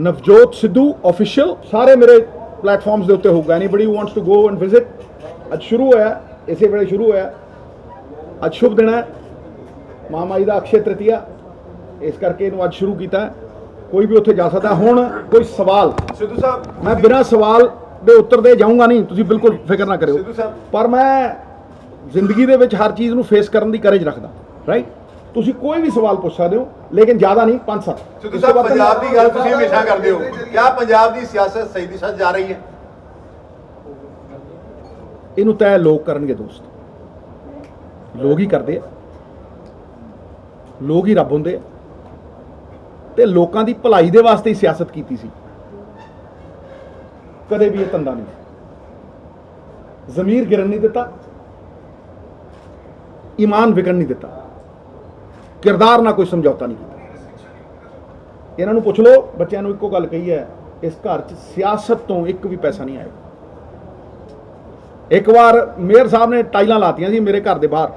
Navjot Sidhu official ਸਾਰੇ ਮੇਰੇ platforms ਦੇ ਉੱਤੇ ਹੋਊਗਾ anybody who wants to go and visit ਅੱਜ ਸ਼ੁਰੂ ਹੋਇਆ ਇਸੇ ਵੇਲੇ ਸ਼ੁਰੂ ਹੋਇਆ ਅੱਜ ਸ਼ੁਭ ਦਿਨ ਹੈ ਮਹਾਮਾਈ ਦਾ ਅਕਸ਼ੇ ਤ੍ਰਿਤੀਆ ਇਸ ਕਰਕੇ ਇਹਨੂੰ ਅੱਜ ਸ਼ੁਰੂ ਕੀਤਾ। ਕੋਈ ਵੀ ਉੱਥੇ ਜਾ ਸਕਦਾ ਹੁਣ ਕੋਈ ਸਵਾਲ ਸਿੱਧੂ ਸਾਹਿਬ ਮੈਂ ਬਿਨਾਂ ਸਵਾਲ ਦੇ ਉੱਤਰ ਦੇ ਜਾਊਂਗਾ ਨਹੀਂ ਤੁਸੀਂ ਬਿਲਕੁਲ ਫਿਕਰ ਨਾ ਕਰਿਓ। ਸਿੱਧੂ ਸਾਹਿਬ। ਪਰ ਮੈਂ ਜ਼ਿੰਦਗੀ ਦੇ ਵਿੱਚ ਹਰ ਚੀਜ਼ ਨੂੰ ਫੇਸ ਕਰਨ ਦੀ ਕਰੇਜ ਰੱਖਦਾ ਰਾਈਟ ਤੁਸੀਂ ਕੋਈ ਵੀ ਸਵਾਲ ਪੁੱਛ ਸਕਦੇ ਹੋ ਲੇਕਿਨ ਜ਼ਿਆਦਾ ਨਹੀਂ ਪੰਜ ਸੱਤ। ਸਿੱਧੂ ਸਾਹਿਬ। ਪੰਜਾਬ ਦੀ ਗੱਲ ਤੁਸੀਂ ਹਮੇਸ਼ਾ ਕਰਦੇ ਹੋ। ਕਿਆ ਪੰਜਾਬ ਦੀ ਸਿਆਸਤ ਸਹੀ ਦਿਸ਼ਾ ਜਾ ਰਹੀ ਹੈ? ਇਹਨੂੰ ਤੈਅ ਲੋਕ ਕਰਨਗੇ ਦੋਸਤ। ਲੋਕ ਹੀ ਕਰਦੇ ਆ। ਲੋਕ ਹੀ ਰੱਬ ਹੁੰਦੇ ਆ। ਤੇ ਲੋਕਾਂ ਦੀ ਭਲਾਈ ਦੇ ਵਾਸਤੇ ਹੀ ਸਿਆਸਤ ਕੀਤੀ ਸੀ। ਕਦੇ ਵੀ ਇਹ ਧੰਦਾ ਨਹੀਂ। ਜ਼ਮੀਰ ਗਿਰਨ ਨਹੀਂ ਦਿੱਤਾ। ਈਮਾਨ ਵਿਕਣ ਨਹੀਂ ਦਿੱਤਾ। ਕਿਰਦਾਰ ਨਾਲ ਕੋਈ ਸਮਝੌਤਾ ਨਹੀਂ ਕੀਤਾ। ਇਹਨਾਂ ਨੂੰ ਪੁੱਛ ਲਓ, ਬੱਚਿਆਂ ਨੂੰ ਇੱਕੋ ਗੱਲ ਕਹੀ ਹੈ, ਇਸ ਘਰ 'ਚ ਸਿਆਸਤ ਤੋਂ ਇੱਕ ਵੀ ਪੈਸਾ ਨਹੀਂ ਆਇਆ। ਇੱਕ ਵਾਰ ਮੇਅਰ ਸਾਹਿਬ ਨੇ ਟਾਈਲਾਂ ਲਾਤੀਆਂ ਸੀ ਮੇਰੇ ਘਰ ਦੇ ਬਾਹਰ।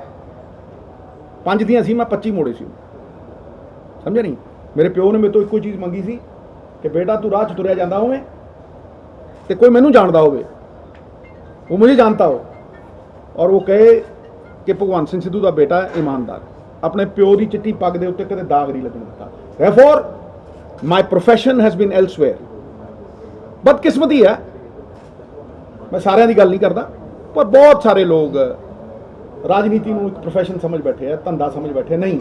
ਪੰਜ ਦੀਆਂ ਸੀ, ਮੈਂ 25 ਮੋੜੇ ਸੀ। ਸਮਝਿਆ ਨਹੀਂ? ਮੇਰੇ ਪਿਓ ਨੇ ਮੇਰੇ ਤੋਂ ਇੱਕੋ ਚੀਜ਼ ਮੰਗੀ ਸੀ ਕਿ ਬੇਟਾ, ਤੂੰ ਰਾਹ 'ਚ ਤੁਰਿਆ ਜਾਂਦਾ ਹੋਵੇਂ ਤੇ ਕੋਈ ਮੈਨੂੰ ਜਾਣਦਾ ਹੋਵੇ, ਉਹ ਮੈਨੂੰ ਜਾਣਦਾ ਹੋ ਔਰ ਉਹ ਕਹੇ ਕਿ ਭਗਵਾਨ ਸਿੰਘ ਸਿੱਧੂ ਦਾ ਬੇਟਾ ਇਮਾਨਦਾਰ। ਆਪਣੇ ਪਿਓ ਦੀ ਚਿੱਟੀ ਪੱਗ ਦੇ ਉੱਤੇ ਕਦੇ ਦਾਗ ਨਹੀਂ ਲੱਗਣ ਦਿੱਤਾ। Therefore my profession has been elsewhere. ਬਦਕਿਸਮਤੀ ਹੈ ਮੈਂ ਸਾਰਿਆਂ ਦੀ ਗੱਲ ਨਹੀਂ ਕਰਦਾ ਪਰ ਬਹੁਤ ਸਾਰੇ ਲੋਕ ਰਾਜਨੀਤੀ ਨੂੰ ਇੱਕ profession ਸਮਝ ਬੈਠੇ ਆ ਧੰਦਾ ਸਮਝ ਬੈਠੇ ਨਹੀਂ।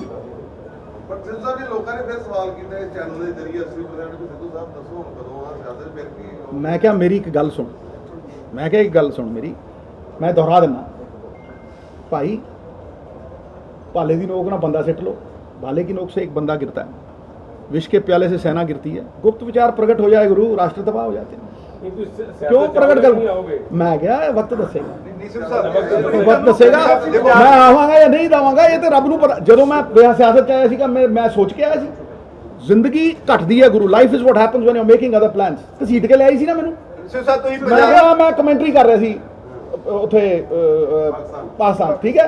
ਪਰ ਸਿੱਧੂ ਸਾਹਿਬ ਜੀ ਲੋਕਾਂ ਨੇ ਫਿਰ ਸਵਾਲ ਕੀਤਾ ਇਸ ਚੈਨਲ ਦੇ ਜ਼ਰੀਏ ਅਸੀਂ ਪ੍ਰਧਾਨ ਕਿ ਸਿੱਧੂ ਸਾਹਿਬ ਦੱਸੋ ਹੁਣ ਕਦੋਂ ਆ ਸਿਆਸਤ ਕੀ ਮੈਂ ਕਿਹਾ ਮੇਰੀ ਇੱਕ ਗੱਲ ਸੁਣ। ਮੈਂ ਕਿਹਾ ਇੱਕ ਗੱਲ ਸੁਣ ਮੇਰੀ। ਮੈਂ ਦੁਹਰਾ ਦਿੰਦਾ। ਭਾਈ ਭਾਲੇ ਦੀ नोक ना बंदा सिट लो भाले की नोक से एक बंदा गिरता है विष के प्याले से सेना गिरती है गुप्त विचार प्रकट हो जाए गुरु राष्ट्र तबाह हो जाते हैं क्यों प्रकट कर मैं क्या वक्त दसेगा ਨੀਸੂ ਸਾਹਿਬ ਵਕਤ ਦੱਸੇਗਾ ਮੈਂ ਆਵਾਂਗਾ ਜਾਂ ਨਹੀਂ ਦਵਾਂਗਾ ਇਹ ਤੇ ਰੱਬ ਨੂੰ ਪਤਾ ਜਦੋਂ ਮੈਂ ਬਿਆ ਸਿਆਸਤ ਚ ਆਇਆ ਸੀਗਾ ਮੈਂ ਮੈਂ ਸੋਚ ਕੇ ਆਇਆ ਸੀ ਜ਼ਿੰਦਗੀ ਘਟਦੀ ਹੈ ਗੁਰੂ life is what happens when you making other plans ਘਸੀਟ ਕੇ ਲਿਆਈ ਸੀ ਨਾ ਮੈਨੂੰ ਸਿੱਧੂ ਸਾਹਿਬ ਤੁਸੀਂ ਮੈਂ ਪੰਜਾਬ ਕਿਹਾ ਮੈਂ ਕਮੈਂਟਰੀ ਕਰ ਰਿਹਾ ਸੀ ਅ, ਉੱਥੇ ਅ, ਅ, ਪਾਕਿਸਤਾਨ ਠੀਕ ਹੈ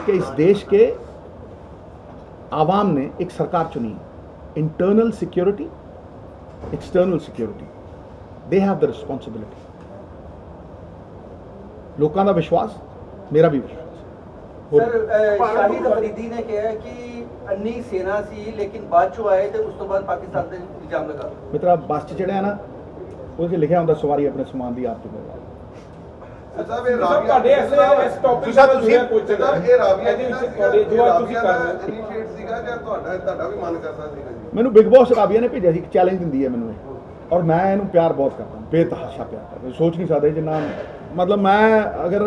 कि इस देश के आवाम ने एक सरकार चुनी internal security external security they have the responsibility ਲੋਕਾਂ ਦਾ ਵਿਸ਼ਵਾਸ ਮੇਰਾ ਵੀ ਵਿਸ਼ਵਾਸ ਹੋਰ ਸਰ ਅਹ, ਸ਼ਾਹਿਦ ਅਫਰੀਦੀ ਨੇ ਕਿਹਾ ਹੈ ਕਿ ਅੰਨੀ ਸੇਨਾ ਸੀ ਲੇਕਿਨ ਬਾਅਦ ਚੋਂ ਆਏ ਤੇ ਉਸ ਤੋਂ ਬਾਅਦ ਪਾਕਿਸਤਾਨ ਤੇ ਇਲਜ਼ਾਮ ਲਗਾ ਮਿੱਤਰਾ ਬੱਸ 'ਚ ਚੜਿਆ ਨਾ ਉਹਦੇ 'ਚ ਲਿਖਿਆ ਹੁੰਦਾ ਸਵਾਰੀ ਆਪਣੇ ਸਮਾਨ ਦੀ ਆਪ ਚੁੱਕੇਗਾ ਸਾਹਿਬ ਇਹ ਸਰ ਰਾਬੀਆ ਤੁਹਾਡੇ ਐਸੇ ਇਸ ਟੌਪਿਕ ਤੁਸੀਂ- ਦਾ ਜੁੜਿਆ ਕੋਈ ਸਾਹਿਬ ਇਹ ਰਾਬੀਆ ਇਹਦੇ ਵਿੱਚ ਤੁਹਾਡੇ ਜੋ ਅੱਜ ਤੁਸੀਂ ਕਰ ਰਹੇ ਹੋ। ਇਨੀਸ਼ੀਏਟ ਸੀਗਾ ਜਾਂ ਤੁਹਾਡਾ ਤੁਹਾਡਾ ਵੀ ਮਨ ਕਰਦਾ ਸੀਗਾ ਜੀ? ਮੈਨੂੰ ਬਿਗ ਬੌਸ ਰਾਬੀਆ ਨੇ ਭੇਜਿਆ ਸੀ ਇੱਕ ਚੈਲੰਜ ਦਿੰਦੀ ਹੈ ਮੈਨੂੰ ਇਹ। ਔਰ ਮੈਂ ਇਹਨੂੰ ਪਿਆਰ ਬਹੁਤ ਕਰਦਾ ਬੇਤਹਾਸ਼ਾ ਪਿਆਰ ਕਰਦਾ। ਸੋਚ ਨਹੀਂ ਸਕਦੇ ਜਿੰਨਾ ਮਤਲਬ ਮੈਂ ਅਗਰ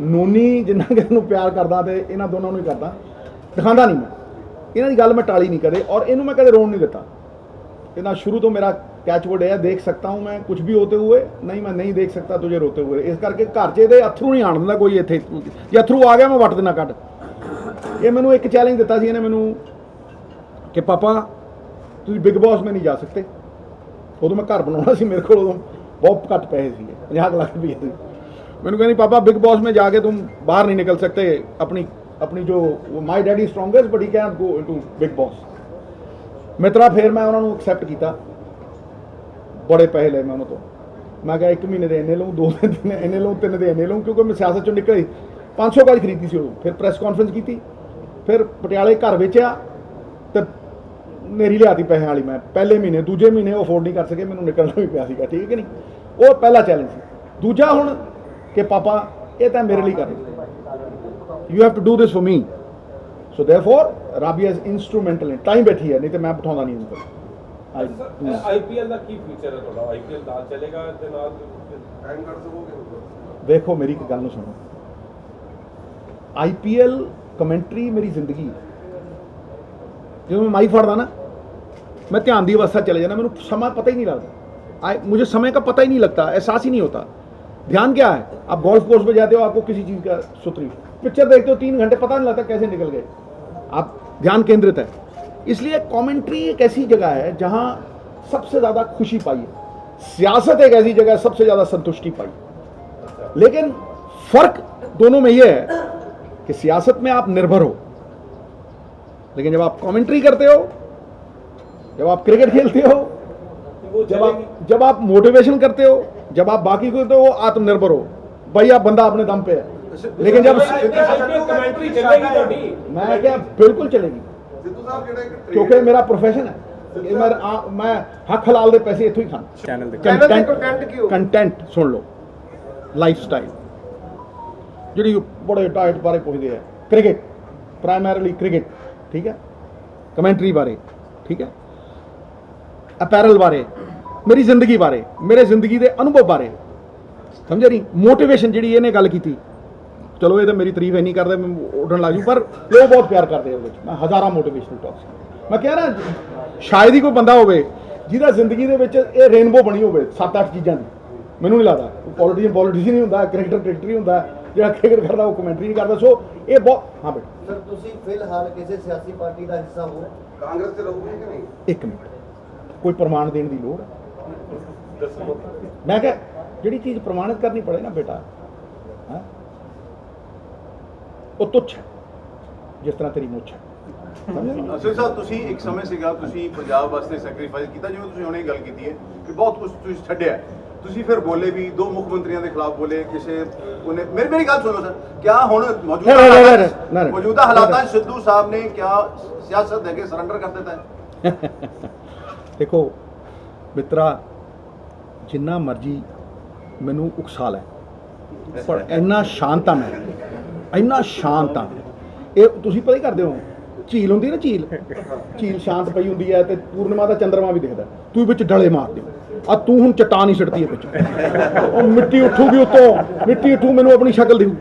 ਨੂਨੀ ਜਿੰਨਾ ਕਿ ਇਹਨੂੰ ਪਿਆਰ ਕਰਦਾ ਤੇ ਇਹਨਾਂ ਦੋਨਾਂ ਨੂੰ ਹੀ ਕਰਦਾ ਦਿਖਾਉਂਦਾ ਨਹੀਂ ਮੈਂ। ਇਹਨਾਂ ਦੀ ਗੱਲ ਮੈਂ ਟਾਲੀ ਨਹੀਂ ਕਦੇ ਔਰ ਇਹਨੂੰ ਮੈਂ ਕਦੇ ਰੋਣ ਨਹੀਂ ਦਿੱਤਾ। ਇਹਦਾ ਸ਼ੁਰੂ ਤੋਂ ਮੇਰਾ ਕੈਚਵਰਡ ਹੈ ਦੇਖ ਸਕਤਾ ਹੂੰ ਮੈਂ ਕੁਝ ਵੀ ਹੋਤੇ ਹੋਏ ਨਹੀਂ ਮੈਂ ਨਹੀਂ ਦੇਖ ਸਕਤਾ ਤੁਝੇ ਰੋਤੇ ਹੋਏ ਇਸ ਕਰਕੇ ਘਰ 'ਚ ਇਹਦੇ ਅਥਰੂ ਨਹੀਂ ਆਣ ਦਿੰਦਾ ਕੋਈ ਇੱਥੇ ਜੇ ਅਥਰੂ ਆ ਗਿਆ ਮੈਂ ਵੱਟ ਦੇਣਾ ਕੱਢ ਇਹ ਮੈਨੂੰ ਇੱਕ ਚੈਲੰਜ ਦਿੱਤਾ ਸੀ ਇਹਨੇ ਮੈਨੂੰ ਕਿ ਪਾਪਾ ਤੁਸੀਂ ਬਿਗ ਬਾਸ ਮੈਂ ਨਹੀਂ ਜਾ ਸਕਦੇ ਉਦੋਂ ਮੈਂ ਘਰ ਬਣਾਉਣਾ ਸੀ ਮੇਰੇ ਕੋਲ ਉਦੋਂ ਬਹੁਤ ਘੱਟ ਪੈਸੇ ਸੀਗੇ 50 ਲੱਖ ਰੁਪਏ ਸੀ ਮੈਨੂੰ ਕਹਿੰਦੀ ਪਾਪਾ ਬਿਗ ਬਾਸ में जाके तुम बाहर नहीं निकल सकते अपनी अपनी जो my daddy strongest but he can go into Bigg Boss ਮਿੱਤਰਾ ਫਿਰ ਮੈਂ ਉਹਨਾਂ ਨੂੰ ਐਕਸੈਪਟ ਕੀਤਾ ਬੜੇ ਪੈਸੇ ਲਏ ਮੈਂ ਉਹਨਾਂ ਤੋਂ ਮੈਂ ਕਿਹਾ ਇੱਕ ਮਹੀਨੇ ਦੇ ਇੰਨੇ ਲਊਂ ਦੋ ਦਿਨ ਦੇ ਇੰਨੇ ਲਊਂ ਤਿੰਨ ਦੇ ਇੰਨੇ ਲਊਂ ਕਿਉਂਕਿ ਮੈਂ ਸਿਆਸਤ ਚੋਂ ਨਿਕਲੀ 500 ਗਾਜ ਖਰੀਦੀ ਸੀ ਉਦੋਂ ਫਿਰ ਪ੍ਰੈਸ ਕਾਨਫਰੰਸ ਕੀਤੀ ਫਿਰ ਪਟਿਆਲੇ ਘਰ ਵੇਚਿਆ ਤੇ ਮੇਰੀ ਲਿਆਤੀ ਪੈਸੇ ਵਾਲੀ ਮੈਂ ਪਹਿਲੇ ਮਹੀਨੇ ਦੂਜੇ ਮਹੀਨੇ ਉਹ ਅਫੋਰਡ ਨਹੀਂ ਕਰ ਸਕੇ ਮੈਨੂੰ ਨਿਕਲਣਾ ਵੀ ਪਿਆ ਸੀਗਾ ਠੀਕ ਹੈ ਨਹੀਂ ਉਹ ਪਹਿਲਾ ਚੈਲੰਜ ਸੀ ਦੂਜਾ ਹੁਣ ਕਿ ਪਾਪਾ ਇਹ ਤਾਂ ਮੇਰੇ ਲਈ ਕਰ you have to do this for me so therefore Rabia is instrumental in time ਬੈਠੀ ਹੈ ਨਹੀਂ ਤੇ ਮੈਂ ਬਿਠਾਉਂਦਾ ਨਹੀਂ ਇਹਨੂੰ ਆਈਪੀਐਲ ਦਾ ਕੀ ਫਿਊਚਰ ਹੈ ਤੁਹਾਡਾ ਆਈਪੀਐਲ ਨਾਲ ਚੱਲੇਗਾ ਤੇ ਨਾਲ ਐਂਡ ਕਰ ਸਕੋਗੇ ਵੇਖੋ ਮੇਰੀ ਇੱਕ ਗੱਲ ਨੂੰ ਸੁਣੋ ਆਈਪੀਐਲ ਕਮੈਂਟਰੀ ਮੇਰੀ ਜ਼ਿੰਦਗੀ ਹੈ ਜਦੋਂ ਮੈਂ ਮਾਈ ਫੜਦਾ ਨਾ ਮੈਂ ਧਿਆਨ ਦੀ ਅਵਸਥਾ 'ਚ ਚਲੇ ਜਾਣਾ ਮੈਨੂੰ ਸਮਾਂ ਪਤਾ ਹੀ ਨਹੀਂ ਲੱਗਦਾ आई मुझे समय का पता ही नहीं लगता एहसास ही नहीं होता ध्यान क्या है आप गोल्फ कोर्स पे जाते हो आपको किसी चीज़ का सूत्र नहीं पिक्चर देखते हो तीन घंटे पता नहीं लगता कैसे निकल गए आप ध्यान केंद्रित है इसलिए कमेंट्री एक ऐसी जगह है जहाँ सबसे ज़्यादा खुशी पाई है। सियासत एक ऐसी जगह है सबसे ज़्यादा संतुष्टि पाई लेकिन फ़र्क दोनों में यह है कि सियासत में आप निर्भर हो। लेकिन जब आप कमेंट्री करते हो जब आप क्रिकेट खेलते हो जब आप जब आप मोटिवेशन करते हो जब आप बाकी करते हो आत्मनिर्भर हो। भाई आप बंदा अपने दम पे है। लेकिन जब मैं क्या बिल्कुल चलेगी। ਸਾਹਿਬ ਜਿਹੜਾ ਕਿਉਂਕਿ ਮੇਰਾ ਪ੍ਰੋਫੈਸ਼ਨ ਹੈ। ਇਹ ਮੈਂ ਆ- ਮੈਂ ਹੱਕ ਹਲਾਲ ਦੇ ਪੈਸੇ ਇੱਥੋਂ ਹੀ ਖਾਣਾ ਚੈਨਲ ਦੇ ਕੰਟੈਂਟ ਕੰਟੈਂਟ ਸੁਣ ਲਓ। ਲਾਈਫ ਸਟਾਈਲ ਜਿਹੜੀ ਬੜੇ ਟਾਈਟ ਬਾਰੇ ਪੁੱਛਦੇ ਆ। ਕ੍ਰਿਕਟ ਪ੍ਰਾਇਮਰੀਲੀ ਕ੍ਰਿਕਟ ਠੀਕ ਹੈ? ਕਮੈਂਟਰੀ ਬਾਰੇ। ਠੀਕ ਹੈ? ਅਪੈਰਲ ਬਾਰੇ। ਮੇਰੀ ਜ਼ਿੰਦਗੀ ਬਾਰੇ। ਮੇਰੇ ਜ਼ਿੰਦਗੀ ਦੇ ਅਨੁਭਵ ਬਾਰੇ। ਸਮਝੇ ਨਹੀਂ? ਮੋਟੀਵੇਸ਼ਨ ਜਿਹੜੀ ਇਹਨੇ ਗੱਲ ਕੀਤੀ। ਚਲੋ ਇਹ ਤਾਂ ਮੇਰੀ ਤਾਰੀਫ ਇੰਨੀ ਕਰਦੇ ਮੈਂ ਉੱਡਣ ਲੱਗ ਜੂ ਪਰ ਲੋਕ ਬਹੁਤ ਪਿਆਰ ਕਰਦੇ ਆ ਉਹਦੇ ਵਿੱਚ ਮੈਂ ਹਜ਼ਾਰਾਂ ਮੋਟੀਵੇਸ਼ਨਲ ਟਾਕਸ ਮੈਂ ਕਿਹਾ ਨਾ ਸ਼ਾਇਦ ਹੀ ਕੋਈ ਬੰਦਾ ਹੋਵੇ ਜਿਹਦਾ ਜ਼ਿੰਦਗੀ ਦੇ ਵਿੱਚ ਇਹ ਰੇਨਬੋ ਬਣੀ ਹੋਵੇ ਸੱਤ ਅੱਠ ਚੀਜ਼ਾਂ ਦੀ। ਮੈਨੂੰ ਨਹੀਂ ਲੱਗਦਾ। ਪੋਲੀਟੀਸ਼ੀਅਨ ਪੋਲੀਟੀਸ਼ੀਅਨ ਹੀ ਹੁੰਦਾ ਕ੍ਰਿਕਟਰ ਕ੍ਰਿਕਟਰ ਹੀ ਹੁੰਦਾ ਜਿਹੜਾ ਕ੍ਰਿਕਟ ਕਰਦਾ ਉਹ ਕਮੈਂਟਰੀ ਨਹੀਂ ਕਰਦਾ। ਸੋ ਇਹ ਬਹੁਤ ਹਾਂ ਬੇਟਾ ਸਰ ਤੁਸੀਂ ਫਿਲਹਾਲ ਕਿਸੇ ਸਿਆਸੀ ਪਾਰਟੀ ਦਾ ਹਿੱਸਾ ਹੋ? ਕਾਂਗਰਸ ਤੇ ਰਹੂਗੇ ਕਿ ਨਹੀਂ? ਇੱਕ ਮਿੰਟ। ਕੋਈ ਪ੍ਰਮਾਣ ਦੇਣ ਦੀ ਲੋੜ? ਹੈ ਮੈਂ ਕਿਹਾ ਜਿਹੜੀ ਚੀਜ਼ ਪ੍ਰਮਾਣਿਤ ਕਰਨੀ ਪੜੇ ਨਾ ਬੇਟਾ ਹੈਂ? ਉਹ ਤੁੱਛ ਹੈ ਜਿਸ ਤਰ੍ਹਾਂ ਤੇਰੀ ਮੁੱਛ ਹੈ। ਅਸਲ ਸਾਹਿਬ ਤੁਸੀਂ ਇੱਕ ਸਮੇਂ ਸੀਗਾ ਤੁਸੀਂ ਪੰਜਾਬ ਵਾਸਤੇ ਸੈਕਰੀਫਾਈਸ ਕੀਤਾ ਜਿਵੇਂ ਤੁਸੀਂ ਹੁਣੇ ਗੱਲ ਕੀਤੀ ਹੈ ਕਿ ਬਹੁਤ ਕੁਝ ਤੁਸੀਂ ਛੱਡਿਆ। ਤੁਸੀਂ ਫਿਰ ਬੋਲੇ ਵੀ ਦੋ ਮੁੱਖ ਮੰਤਰੀਆਂ ਦੇ ਖਿਲਾਫ ਬੋਲੇ ਕਿਸੇ ਉਹਨੇ ਮੇਰੀ ਮੇਰੀ ਗੱਲ ਸੁਣੋ ਸਰ। ਕਿਆ ਹੁਣ ਮੌਜੂਦਾ। ਮੌਜੂਦਾ ਹਾਲਾਤਾਂ ਸਿੱਧੂ ਸਾਹਿਬ ਨੇ ਕਿਆ ਸਿਆਸਤ ਦੇ ਕੇ ਸਰੈਂਡਰ ਕਰ ਦਿੱਤਾ ਹੈ? ਦੇਖੋ ਮਿੱਤਰਾ ਜਿੰਨਾ ਮਰਜ਼ੀ ਮੈਨੂੰ ਉਕਸਾ ਲੈ ਪਰ ਇੰਨਾ ਸ਼ਾਂਤ ਆ ਮੈਂ ਇੰਨਾ ਸ਼ਾਂਤ ਆ। ਇਹ ਤੁਸੀਂ ਪਤਾ ਹੀ ਕਰਦੇ ਹੋ? ਝੀਲ ਹੁੰਦੀ ਨਾ ਝੀਲ। ਝੀਲ ਸ਼ਾਂਤ ਪਈ ਹੁੰਦੀ ਹੈ ਤੇ ਪੂਰਨਿਮਾ ਦਾ ਚੰਦਰਮਾ ਵੀ ਦਿਖਦਾ। ਤੂੰ ਵਿੱਚ ਡਲੇ ਮਾਰਦੇ ਹੋ ਆ ਤੂੰ ਹੁਣ ਚਟਾਨ ਹੀ ਛੱਡਤੀ ਹੈ ਵਿੱਚ। ਉਹ ਮਿੱਟੀ ਉੱਠੂਗੀ ਉੱਤੋਂ। ਮਿੱਟੀ ਉੱਠੂ, ਮੈਨੂੰ ਆਪਣੀ ਸ਼ਕਲ ਦਿਖੂ।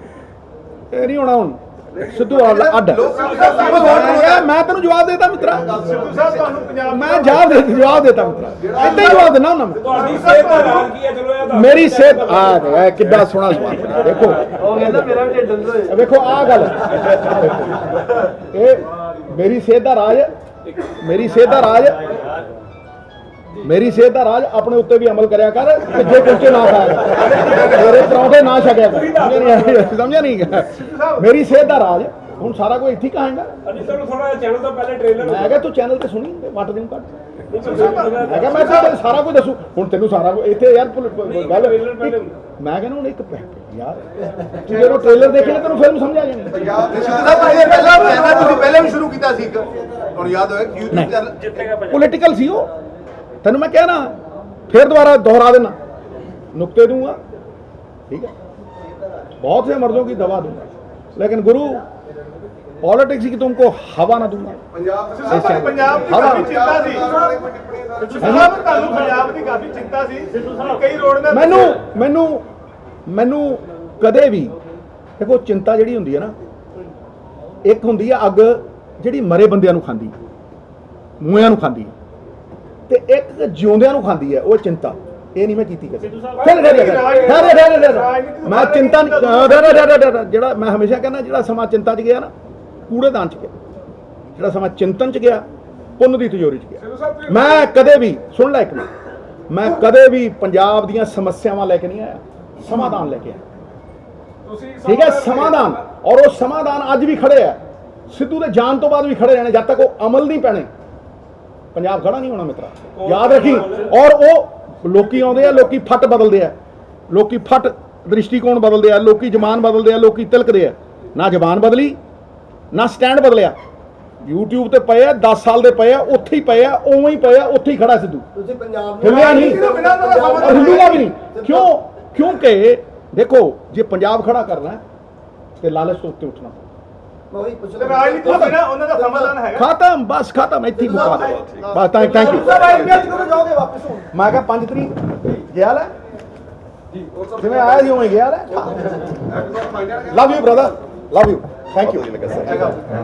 ਇਹ ਨਹੀਂ ਹੋਣਾ ਹੁਣ। ਸਿੱਧੂ ਅੱਡ। ਅੱਡ ਮੈਂ ਤੈਨੂੰ ਜਵਾਬ ਦੇਤਾ ਮਿੱਤਰਾ। ਸਿੱਧੂ ਸਾਹਿਬ ਤੁਹਾਨੂੰ ਪੰਜਾਬ ਮੈਂ ਜਵਾਬ ਦੇ ਜਵਾਬ ਦੇਤਾ ਮਿੱਤਰਾ। ਏਦਾਂ ਹੀ ਜਵਾਬ ਦੇਣਾ ਹੁੰਦਾ ਮੈਂ। ਤੁਹਾਡੀ ਸਿਹਤ ਦਾ ਹਾਲ ਕੀ ਹੈ ਚਲੋ ਇਹ ਦੱਸ ਮੇਰੀ ਸਿਹਤ ਆ ਗਿਆ ਕਿੱਡਾ ਸੋਹਣਾ ਸਵਾਲ। ਦੇਖੋ। ਉਹ ਕਹਿੰਦਾ ਮੇਰਾ ਵੀ ਢਿੱਡ ਵੇਖੋ ਆ ਗੱਲ। ਇਹ ਮੇਰੀ ਸਿਹਤ ਦਾ ਰਾਜ ਮੇਰੀ ਸਿਹਤ ਦਾ ਰਾਜ ਮੇਰੀ ਸਿਹਤ ਦਾ ਰਾਜ ਆਪਣੇ ਉੱਤੇ ਵੀ ਅਮਲ ਕਰਿਆ ਕਰ ਤੇ ਜੇ ਕੁਲਚੇ ਨਾ ਖਾਇਆ ਕਰ ਮੇਰੇ ਪਰੌਂਠੇ ਨਾ ਛਕਿਆ ਕਰ। ਸਮਝਿਆ ਨਹੀਂ? ਮੇਰੀ ਸਿਹਤ ਦਾ ਰਾਜ ਹੁਣ ਸਾਰਾ ਕੁਝ ਇੱਥੇ ਕਹਾਂਗਾ। ਅਜੀ ਸਰ ਥੋੜਾ ਚੈਨਲ ਤੋਂ ਪਹਿਲੇ ਟ੍ਰੇਲਰ ਮੈਂ ਕਿਹਾ ਤੂੰ ਚੈਨਲ ਤੇ ਸੁਣੀ ਵਾਟਰ ਦਿਨ ਕੱਟ ਮੈਂ ਕਿਹਾ ਮੈਂ ਤੈਨੂੰ ਸਾਰਾ ਕੁਝ ਦੱਸੂ। ਹੁਣ ਤੈਨੂੰ ਸਾਰਾ ਕੁਝ ਇੱਥੇ ਯਾਰ ਗੱਲ ਮੈਂ ਕਹਿੰਦਾ ਹੁਣ ਇੱਕ ਯਾਰ ਤੂੰ ਜਦੋਂ ਟ੍ਰੇਲਰ ਦੇਖਿਆ ਤੈਨੂੰ ਫਿਲਮ ਸਮਝ ਆ ਜਾਣੀ। ਯਾਰ ਪਹਿਲਾਂ ਸੀ ਪੋਲੀਟੀਕਲ ਸੀ ਉਹ। ਤੈਨੂੰ ਮੈਂ ਕਹਿਣਾ ਫਿਰ ਦੁਬਾਰਾ ਦੁਹਰਾ ਦੇਣਾ ਨੁਕਤੇ ਦੂੰਗਾ ਠੀਕ ਹੈ। ਬਹੁਤ ਸੇ ਮਰਜ਼ੋਂ ਕੀ ਦਵਾ ਦੂੰਗਾ लेकिन गुरु पॉलिटिक्स की तुमको हवा ना दूंगा ਪੰਜਾਬ ਇਸ channel- ਪੰਜਾਬ ਦੀ ਹਵਾ ਕਾਫੀ ਚਿੰਤਾ ਸੀ ਬਾਰੇ ਕੋਈ ਟਿੱਪਣੀ ਸਰ ਸਿੱਧੂ ਸਾਹਿਬ ਤੁਹਾਨੂੰ ਪੰਜਾਬ ਦੀ ਕਾਫੀ ਚਿੰਤਾ ਸੀ ਕਈ ਰੋਡ ਮੈਂ ਮੈਨੂੰ ਮੈਨੂੰ ਮੈਨੂੰ ਕਦੇ ਵੀ ਦੇਖੋ ਚਿੰਤਾ ਜਿਹੜੀ ਹੁੰਦੀ ਹੈ ਨਾ ਇੱਕ ਹੁੰਦੀ ਆ ਅੱਗ ਜਿਹੜੀ ਮਰੇ ਬੰਦਿਆਂ ਨੂੰ ਖਾਂਦੀ ਮੂੰਹਾਂ ਨੂੰ ਖਾਂਦੀ ਹੈ ਤੇ ਇੱਕ ਜਿਉਂਦਿਆਂ ਨੂੰ ਖਾਂਦੀ ਹੈ ਉਹ ਚਿੰਤਾ ਇਹ ਨਹੀਂ ਮੈਂ ਕੀਤੀ ਕਦੇ। ਠਹਿਰ, ਠਹਿਰ, ਠਹਿਰ। ਰਾਜਨੀਤੀ ਤੋਂ ਮੈਂ ਚਿੰਤਾ ਠਹਿਰ, ਠਹਿਰ, ਠਹਿਰ, ਜਿਹੜਾ ਮੈਂ ਹਮੇਸ਼ਾ ਕਹਿੰਦਾ ਜਿਹੜਾ ਸਮਾਂ ਚਿੰਤਾ 'ਚ ਗਿਆ ਨਾ ਕੂੜੇਦਾਨ 'ਚ ਗਿਆ। ਜਿਹੜਾ ਸਮਾਂ ਚਿੰਤਨ 'ਚ ਗਿਆ ਪੁੰਨ ਦੀ ਤਿਜੋਰੀ 'ਚ ਗਿਆ। ਮੈਂ ਕਦੇ ਵੀ ਸੁਣ ਲੈ ਇੱਕ ਮਿੰਟ। ਮੈਂ ਕਦੇ ਵੀ ਪੰਜਾਬ ਦੀਆਂ ਸਮੱਸਿਆਵਾਂ ਲੈ ਕੇ ਨਹੀਂ ਆਇਆ ਸਮਾਧਾਨ ਲੈ ਕੇ ਆਇਆ। ਤੁਸੀਂ ਠੀਕ ਹੈ? ਸਮਾਧਾਨ ਔਰ ਉਹ ਸਮਾਧਾਨ ਅੱਜ ਵੀ ਖੜੇ ਆ। ਸਿੱਧੂ ਦੇ ਜਾਣ ਤੋਂ ਬਾਅਦ ਵੀ ਖੜੇ ਰਹਿਣੇ ਜਦ ਤੱਕ ਉਹ ਅਮਲ ਨਹੀਂ ਪੈਣੇ। ਪੰਜਾਬ ਖੜਾ ਨਹੀਂ ਹੋਣਾ ਮਿੱਤਰਾ। ਯਾਦ ਰੱਖੀ। ਔਰ ਉਹ ਲੋਕੀ ਆਉਂਦੇ ਆ ਲੋਕੀ ਫੱਟ ਬਦਲਦੇ ਆ। ਲੋਕੀ ਫੱਟ ਦ੍ਰਿਸ਼ਟੀਕੋਣ ਬਦਲਦੇ ਆ ਲੋਕੀ ਜ਼ਮਾਨ ਬਦਲਦੇ ਆ ਲੋਕੀ ਤਿਲਕਦੇ ਆ। ਨਾ ਜ਼ਬਾਨ ਬਦਲੀ ਨਾ ਸਟੈਂਡ ਬਦਲਿਆ। YouTube ਤੇ ਪਏ ਆ 10 ਸਾਲ ਦੇ ਪਏ ਆ ਉੱਥੇ ਹੀ ਪਏ ਆ ਉਵੇਂ ਹੀ ਪਏ ਆ ਉੱਥੇ ਹੀ ਖੜਾ ਸਿੱਧੂ। ਤੁਸੀਂ ਪੰਜਾਬ ਹਿੱਲਿਆ ਨਹੀਂ। ਵੀ ਨਹੀਂ। ਕਿਉਂ? ਕਿਉਂਕਿ ਦੇਖੋ ਜੇ ਪੰਜਾਬ ਖੜਾ ਕਰਨਾ ਤੇ ਲਾਲਚ ਤੋਂ ਉੱਤੇ ਉੱਠਣਾ। ਪਊ। ਮੈਂ ਉਹੀ ਪੁੱਛ ਤੇ ਰਾਜਨੀਤੀ ਤੋਂ ਬਿਨਾਂ ਉਹਨਾਂ ਦਾ ਸਮਾਧਾਨ ਹੈਗਾ ਖਤਮ ਬਸ ਖਤਮ ਇੱਥੇ ਹੀ ਮੁਕਾ ਦੇ ਬਸ ਥੈਂਕ ਥੈਂਕ ਯੂ ਕਦੋਂ ਜਾਓਗੇ ਵਾਪਸ ਹੁਣ ਮੈਂ ਕਿਹਾ 5 ਤਰੀਕ ਗਿਆ ਲੈ ਜਿਵੇਂ ਆਇਆ ਸੀ ਉਵੇਂ ਗਿਆ ਲੈ ਇੱਕ ਵਾਰ mind love you brother love you thank you